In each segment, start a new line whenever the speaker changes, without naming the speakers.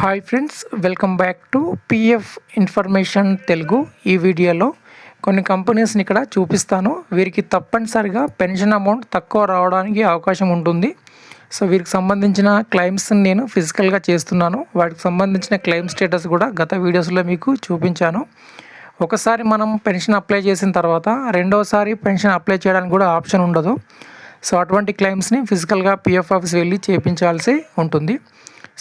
Hi friends welcome back to PF information Telugu. ఈ వీడియోలో కొన్ని కంపెనీస్ని ఇక్కడ చూపిస్తాను. వీరికి తప్పనిసరిగా పెన్షన్ అమౌంట్ తక్కువ రావడానికి అవకాశం ఉంటుంది. సో వీరికి సంబంధించిన క్లెయిమ్స్ని నేను ఫిజికల్గా చేస్తున్నాను. వాటికి సంబంధించిన క్లెయిమ్ స్టేటస్ కూడా గత వీడియోస్లో మీకు చూపించాను. ఒకసారి మనం పెన్షన్ అప్లై చేసిన తర్వాత రెండోసారి పెన్షన్ అప్లై చేయడానికి కూడా ఆప్షన్ ఉండదు. సో అటువంటి క్లెయిమ్స్ని ఫిజికల్గా పిఎఫ్ ఆఫీస్ వెళ్ళి చేయించాల్సి ఉంటుంది.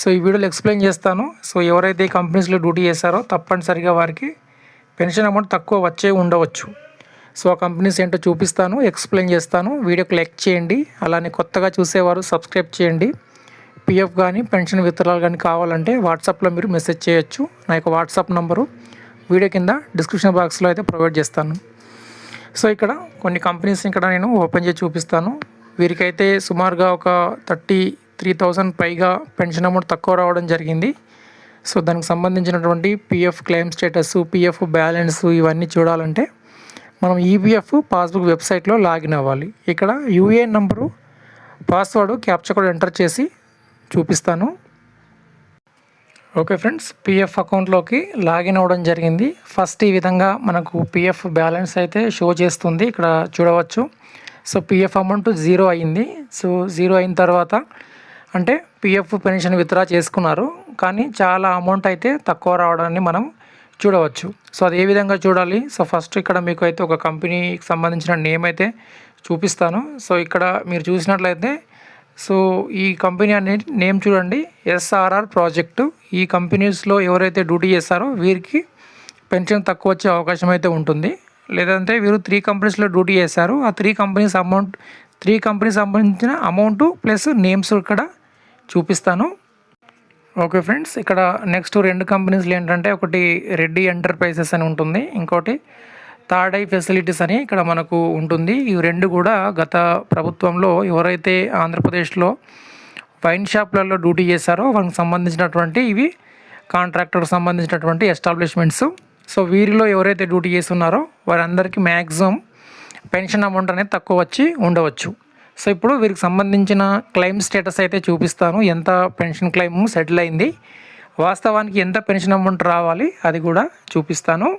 సో ఈ వీడియోలో ఎక్స్ప్లెయిన్ చేస్తాను. సో ఎవరైతే ఈ కంపెనీస్లో డ్యూటీ చేశారో తప్పనిసరిగా వారికి పెన్షన్ అమౌంట్ తక్కువ వచ్చే ఉండవచ్చు. సో ఆ కంపెనీస్ ఏంటో చూపిస్తాను ఎక్స్ప్లెయిన్ చేస్తాను. వీడియోకి లైక్ చేయండి. అలానే కొత్తగా చూసేవారు సబ్స్క్రైబ్ చేయండి. పిఎఫ్ కానీ పెన్షన్ విత్తనాలు కానీ కావాలంటే వాట్సాప్లో మీరు మెసేజ్ చేయొచ్చు. నా యొక్క వాట్సాప్ నంబరు వీడియో కింద డిస్క్రిప్షన్ బాక్స్లో అయితే ప్రొవైడ్ చేస్తాను. సో ఇక్కడ కొన్ని కంపెనీస్ ఇక్కడ నేను ఓపెన్ చేసి చూపిస్తాను. వీరికైతే సుమారుగా ఒక థర్టీ త్రీ థౌజండ్ పైగా పెన్షన్ అమౌంట్ తక్కువ రావడం జరిగింది. సో దానికి సంబంధించినటువంటి PF claim status PF balance ఇవన్నీ చూడాలంటే మనం ఈపీఎఫ్ పాస్బుక్ వెబ్సైట్లో లాగిన్ అవ్వాలి. ఇక్కడ UAN number password captcha code enter చేసి చూపిస్తాను. ఓకే ఫ్రెండ్స్ పిఎఫ్ అకౌంట్లోకి లాగిన్ అవ్వడం జరిగింది. ఫస్ట్ ఈ విధంగా మనకు పిఎఫ్ బ్యాలెన్స్ అయితే షో చేస్తుంది. ఇక్కడ చూడవచ్చు. సో పిఎఫ్ అమౌంట్ జీరో అయింది. సో జీరో అయిన తర్వాత అంటే పిఎఫ్ పెన్షన్ విత్డ్రా చేసుకున్నారు. కానీ చాలా అమౌంట్ అయితే తక్కువ రావడాన్ని మనం చూడవచ్చు. సో అది ఏ విధంగా చూడాలి? సో ఫస్ట్ ఇక్కడ మీకు అయితే ఒక కంపెనీకి సంబంధించిన నేమ్ అయితే చూపిస్తాను. సో ఇక్కడ మీరు చూసినట్లయితే సో ఈ కంపెనీ అనే నేమ్ చూడండి. ఎస్ఆర్ఆర్ ప్రాజెక్టు ఈ కంపెనీస్లో ఎవరైతే డ్యూటీ చేస్తారో వీరికి పెన్షన్ తక్కువ వచ్చే అవకాశం అయితే ఉంటుంది. లేదంటే వీరు త్రీ కంపెనీస్లో డ్యూటీ చేశారు ఆ three companies amount three companies సంబంధించిన అమౌంట్ ప్లస్ నేమ్స్ ఇక్కడ చూపిస్తాను. ఓకే ఫ్రెండ్స్ ఇక్కడ నెక్స్ట్ రెండు కంపెనీస్లు ఏంటంటే ఒకటి రెడ్డి ఎంటర్ప్రైజెస్ అని ఉంటుంది ఇంకోటి థర్డ్ ఐ ఫెసిలిటీస్ అని ఇక్కడ మనకు ఉంటుంది. ఈ రెండు కూడా గత ప్రభుత్వంలో ఎవరైతే ఆంధ్రప్రదేశ్లో వైన్ షాప్లలో డ్యూటీ చేశారో వాళ్ళకి సంబంధించినటువంటి ఇవి కాంట్రాక్టర్కి సంబంధించినటువంటి ఎస్టాబ్లిష్మెంట్స్. సో వీరిలో ఎవరైతే డ్యూటీ చేస్తున్నారో వారందరికీ మ్యాక్సిమం పెన్షన్ అమౌంట్ అనేది తక్కువ వచ్చి ఉండవచ్చు. సో ఇప్పుడు వీరికి సంబంధించిన క్లెయిమ్ స్టేటస్ అయితే చూపిస్తాను. ఎంత పెన్షన్ క్లెయిమ్ సెటిల్ అయింది వాస్తవానికి ఎంత పెన్షన్ అమౌంట్ రావాలి అది కూడా చూపిస్తాను.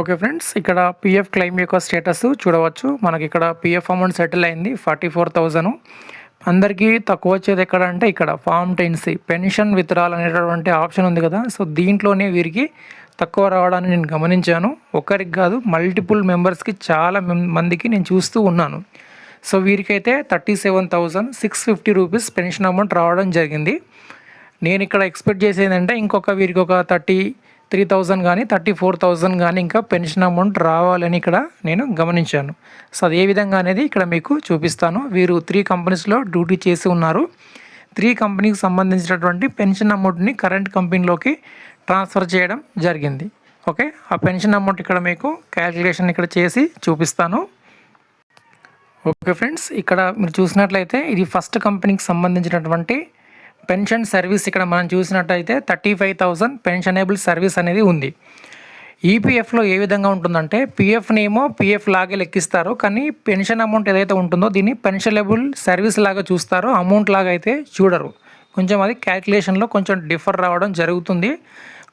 ఓకే ఫ్రెండ్స్ ఇక్కడ పిఎఫ్ క్లెయిమ్ యొక్క స్టేటస్ చూడవచ్చు. మనకి ఇక్కడ పిఎఫ్ అమౌంట్ సెటిల్ అయింది ఫార్టీ ఫోర్ థౌజండ్. అందరికీ తక్కువ వచ్చేది ఎక్కడ అంటే ఇక్కడ form ten C pension withdrawal అనేటటువంటి ఆప్షన్ ఉంది కదా. సో దీంట్లోనే వీరికి తక్కువ రావడాన్ని నేను గమనించాను. ఒకరికి కాదు మల్టిపుల్ మెంబర్స్కి చాలా మందికి నేను చూస్తూ ఉన్నాను. So వీరికైతే thirty seven thousand six fifty rupees pension amount రావడం జరిగింది. నేను ఇక్కడ ఎక్స్పెక్ట్ చేసేదంటే ఇంకొక వీరికి ఒక థర్టీ త్రీ థౌజండ్ కానీ థర్టీ ఫోర్ థౌజండ్ కానీ ఇంకా పెన్షన్ అమౌంట్ రావాలని ఇక్కడ నేను గమనించాను. సో అది ఏ విధంగా అనేది ఇక్కడ మీకు చూపిస్తాను. వీరు త్రీ కంపెనీస్లో డ్యూటీ చేసి ఉన్నారు. త్రీ కంపెనీకి సంబంధించినటువంటి పెన్షన్ అమౌంట్ని కరెంట్ కంపెనీలోకి ట్రాన్స్ఫర్ చేయడం జరిగింది. ఓకే? ఆ పెన్షన్ అమౌంట్ ఇక్కడ మీకు క్యాలిక్యులేషన్ ఇక్కడ చేసి చూపిస్తాను. ఓకే ఫ్రెండ్స్ ఇక్కడ మీరు చూసినట్లయితే ఇది ఫస్ట్ కంపెనీకి సంబంధించినటువంటి పెన్షన్ సర్వీస్. ఇక్కడ మనం చూసినట్టయితే thirty five thousand pensionable service అనేది ఉంది. ఈపీఎఫ్లో ఏ విధంగా ఉంటుందంటే పిఎఫ్నేమో పిఎఫ్ లాగే లెక్కిస్తారు. కానీ పెన్షన్ అమౌంట్ ఏదైతే ఉంటుందో దీన్ని పెన్షనబుల్ సర్వీస్ లాగా చూస్తారో. అమౌంట్ లాగా అయితే చూడరు. కొంచెం అది క్యాల్కులేషన్లో కొంచెం డిఫర్ రావడం జరుగుతుంది.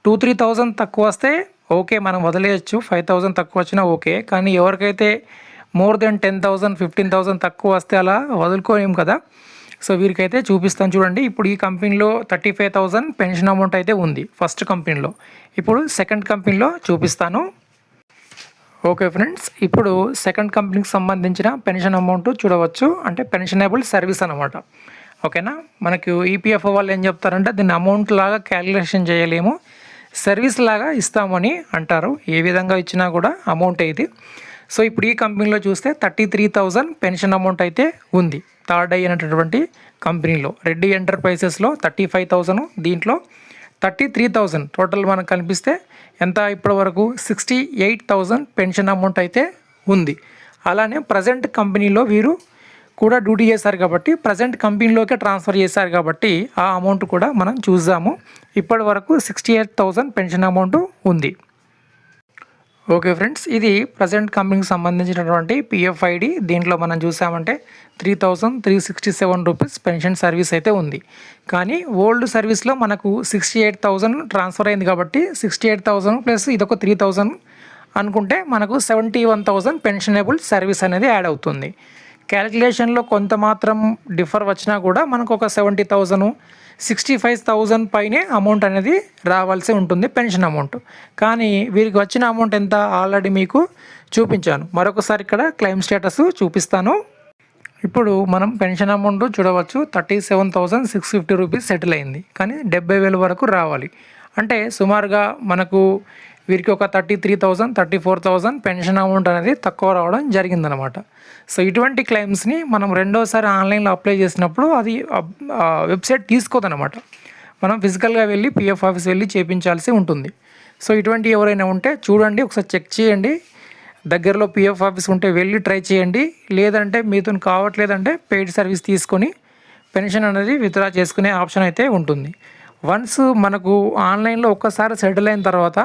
టూ త్రీ థౌజండ్ తక్కువ వస్తే ఓకే మనం వదిలేయచ్చు. ఫైవ్ థౌజండ్ తక్కువ వచ్చినా ఓకే. కానీ ఎవరికైతే more than ten thousand fifteen thousand తక్కువ వస్తే అలా వదులుకోలేం కదా. సో వీరికైతే చూపిస్తాను చూడండి. ఇప్పుడు ఈ కంపెనీలో thirty five thousand pension amount అయితే ఉంది ఫస్ట్ కంపెనీలో ఇప్పుడు సెకండ్ కంపెనీలో చూపిస్తాను. ఓకే ఫ్రెండ్స్ ఇప్పుడు సెకండ్ కంపెనీకి సంబంధించిన పెన్షన్ అమౌంట్ చూడవచ్చు. అంటే పెన్షనబుల్ సర్వీస్ అనమాట ఓకేనా మనకు ఈపీఎఫ్ఓ వాళ్ళు ఏం చెప్తారంటే దీన్ని అమౌంట్ లాగా క్యాలిక్యులేషన్ చేయలేము. సర్వీస్ లాగా ఇస్తామని అంటారు. ఏ విధంగా ఇచ్చినా కూడా అమౌంట్ ఇది. సో ఇప్పుడు ఈ కంపెనీలో చూస్తే thirty three thousand pension amount అయితే ఉంది. థర్డ్ ఐ అనేటటువంటి కంపెనీలో రెడ్డి ఎంటర్ప్రైజెస్లో థర్టీ ఫైవ్ థౌజండ్ దీంట్లో థర్టీ త్రీ థౌజండ్ టోటల్ మనకు కనిపిస్తే ఎంత ఇప్పటి వరకు? Sixty eight thousand pension amount అయితే ఉంది. అలానే ప్రజెంట్ కంపెనీలో వీరు కూడా డ్యూటీ చేశారు కాబట్టి ప్రజెంట్ కంపెనీలోకే ట్రాన్స్ఫర్ చేశారు కాబట్టి ఆ అమౌంట్ కూడా మనం చూద్దాము ఇప్పటి వరకు sixty eight thousand pension amount ఉంది. ఓకే ఫ్రెండ్స్ ఇది ప్రజెంట్ కంపెనీకి సంబంధించినటువంటి పిఎఫ్ ఐడి దీంట్లో మనం చూసామంటే three thousand three sixty seven rupees pension service అయితే ఉంది. కానీ ఓల్డ్ సర్వీస్లో మనకు సిక్స్టీ ఎయిట్ థౌజండ్ ట్రాన్స్ఫర్ అయింది కాబట్టి సిక్స్టీ ఎయిట్ థౌజండ్ ప్లస్ ఇదొక త్రీ థౌజండ్ అనుకుంటే మనకు seventy one thousand pensionable service అనేది యాడ్ అవుతుంది. క్యాలిక్యులేషన్లో కొంత మాత్రం డిఫర్ వచ్చినా కూడా మనకు ఒక seventy thousand sixty five thousand పైనే అమౌంట్ అనేది రావాల్సి ఉంటుంది పెన్షన్ అమౌంట్. కానీ వీరికి వచ్చిన అమౌంట్ ఎంత ఆల్రెడీ మీకు చూపించాను. మరొకసారి ఇక్కడ క్లెయిమ్ స్టేటస్ చూపిస్తాను. ఇప్పుడు మనం పెన్షన్ అమౌంట్ చూడవచ్చు thirty seven thousand six fifty rupees settle అయింది. కానీ డెబ్బై వేల వరకు రావాలి. అంటే సుమారుగా మనకు వీరికి ఒక thirty three thousand thirty four thousand pension amount అనేది తక్కువ రావడం జరిగిందనమాట సో ఇటువంటి క్లెయిమ్స్ని మనం రెండోసారి ఆన్లైన్లో అప్లై చేసినప్పుడు అది వెబ్సైట్ తీసుకోదనమాట మనం ఫిజికల్గా వెళ్ళి పిఎఫ్ ఆఫీస్ వెళ్ళి చేపించాల్సి ఉంటుంది. సో ఇటువంటి ఎవరైనా ఉంటే చూడండి ఒకసారి చెక్ చేయండి. దగ్గరలో పిఎఫ్ ఆఫీస్ ఉంటే వెళ్ళి ట్రై చేయండి. లేదంటే మీతో కావట్లేదంటే పెయిడ్ సర్వీస్ తీసుకొని పెన్షన్ అనేది విత్డ్రా చేసుకునే ఆప్షన్ అయితే ఉంటుంది. వన్స్ మనకు ఆన్లైన్లో ఒక్కసారి సెటిల్ అయిన తర్వాత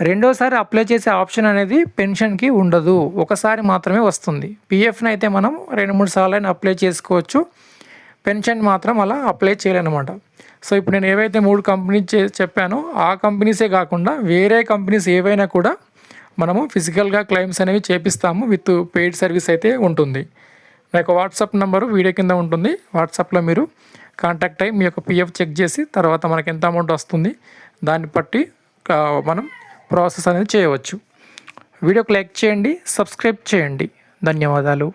రెండోసారి అప్లై చేసే ఆప్షన్ అనేది పెన్షన్కి ఉండదు. ఒకసారి మాత్రమే వస్తుంది. పిఎఫ్ని అయితే మనం రెండు మూడు సార్లు అయినా అప్లై చేసుకోవచ్చు. పెన్షన్ మాత్రం అలా అప్లై చేయాలన్నమాట సో ఇప్పుడు నేను ఏవైతే మూడు కంపెనీస్ చెప్పానో ఆ కంపెనీసే కాకుండా వేరే కంపెనీస్ ఏవైనా కూడా మనము ఫిజికల్గా క్లెయిమ్స్ అనేవి చేపిస్తాము విత్ పెయిడ్ సర్వీస్ అయితే ఉంటుంది. నా యొక్క వాట్సాప్ నెంబరు వీడియో కింద ఉంటుంది. వాట్సాప్లో మీరు కాంటాక్ట్ అయ్యి మీ యొక్క పిఎఫ్ చెక్ చేసి తర్వాత మనకి ఎంత అమౌంట్ వస్తుంది దాన్ని బట్టి మనం ప్రాసెస్ అనేది చేయవచ్చు. వీడియోకి లైక్ చేయండి సబ్స్క్రైబ్ చేయండి. ధన్యవాదాలు.